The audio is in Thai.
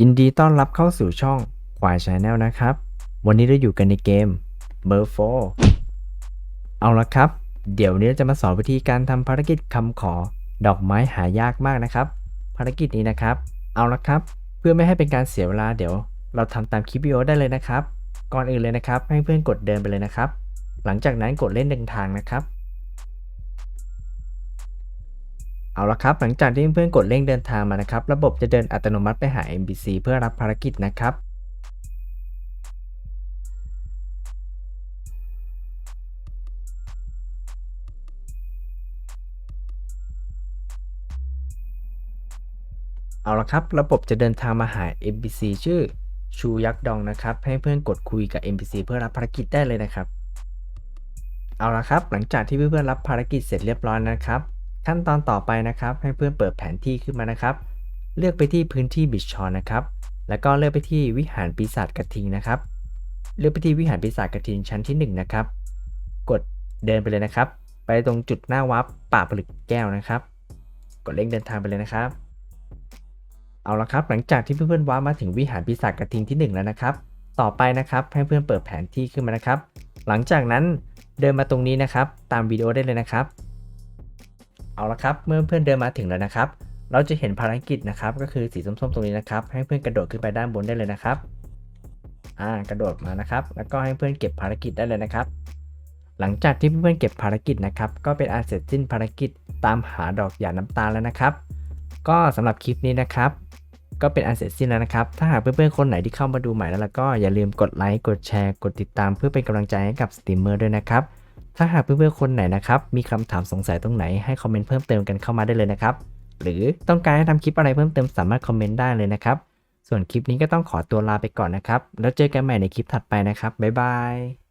ยินดีต้อนรับเข้าสู่ช่องควายชาแนลนะครับ วันนี้เราอยู่กันในเกม b u r f o เอาละครับ เดี๋ยวนี้เราจะมาสอนวิธีการทำภารกิจคำขอดอกไม้หายากมากนะครับ ภารกิจนี้นะครับ เอาละครับ เพื่อไม่ให้เป็นการเสียเวลาเดี๋ยว เราทำตามคลิปวิดีโอได้เลยนะครับ ก่อนอื่นเลยนะครับ ให้เพื่อนกดเดินไปเลยนะครับ หลังจากนั้นกดเล่นเดินทางนะครับ เอาละครับ หลังจากที่เพื่อนกดเร่งเดินทางมานะครับ ระบบจะเดินอัตโนมัติไปหา NPC เพื่อรับภารกิจนะครับเอาละครับ ระบบจะเดินทางมาหา NPC ชื่อชูยักษ์ดองนะครับ ให้เพื่อนกดคุยกับ NPC เพื่อรับภารกิจได้เลยนะครับ เอาละครับ หลังจากที่เพื่อนๆรับภารกิจเสร็จเรียบร้อยนะครับ ขั้นตอนต่อไปนะครับ ให้เพื่อนเปิดแผนที่ขึ้นมานะครับ เลือกไปที่พื้นที่บิชชอนนะครับ แล้วก็เลือกไปที่วิหารปีศาจกระทิงนะครับ เลือกไปที่วิหารปีศาจกระทิงชั้นที่1นะครับ กดเดินไปเลยนะครับ ไปตรงจุดหน้าวับป่าผลึกแก้วนะครับ กดเร่งเดินทางไปเลยนะครับ เอาละครับ หลังจากที่เพื่อนๆว้ามาถึงวิหารปีศาจกระทิงที่ 1 แล้วนะครับ ต่อไปนะครับให้เพื่อนเปิดแผนที่ขึ้นมานะครับ หลังจากนั้นเดินมาตรงนี้นะครับ ตามวิดีโอได้เลยนะครับ เอาละครับ เมื่อเพื่อนเดินมาถึงแล้วนะครับ เราจะเห็นภารกิจนะครับ ก็คือสีส้มๆตรงนี้นะครับ ให้เพื่อนกระโดดขึ้นไปด้านบนได้เลยนะครับ อ่ากระโดดมานะครับ แล้วก็ให้เพื่อนเก็บภารกิจได้เลยนะครับ หลังจากที่เพื่อนๆเก็บภารกิจนะครับ ก็เป็นอันเสร็จสิ้นภารกิจตามหาดอกหยาดน้ำตาลแล้วนะครับ ก็สำหรับคลิปนี้นะครับ ก็เป็นอันเสร็จสิ้นแล้วนะครับ ถ้าหากเพื่อนๆคนไหนที่เข้ามาดูใหม่แล้วแล้วก็อย่าลืมกดไลค์กดแชร์ กดติดตามเพื่อเป็นกำลังใจให้กับสตรีมเมอร์ด้วยนะครับ ถ้าหากเพื่อนๆคนไหนนะครับ มีคำถามสงสัยตรงไหนให้คอมเมนต์เพิ่มเติมกันเข้ามาได้เลยนะครับ หรือต้องการให้ทำคลิปอะไรเพิ่มเติมสามารถคอมเมนต์ได้เลยนะครับ ส่วนคลิปนี้ก็ต้องขอตัวลาไปก่อนนะครับ แล้วเจอกันใหม่ในคลิปถัดไปนะครับ บ๊ายบาย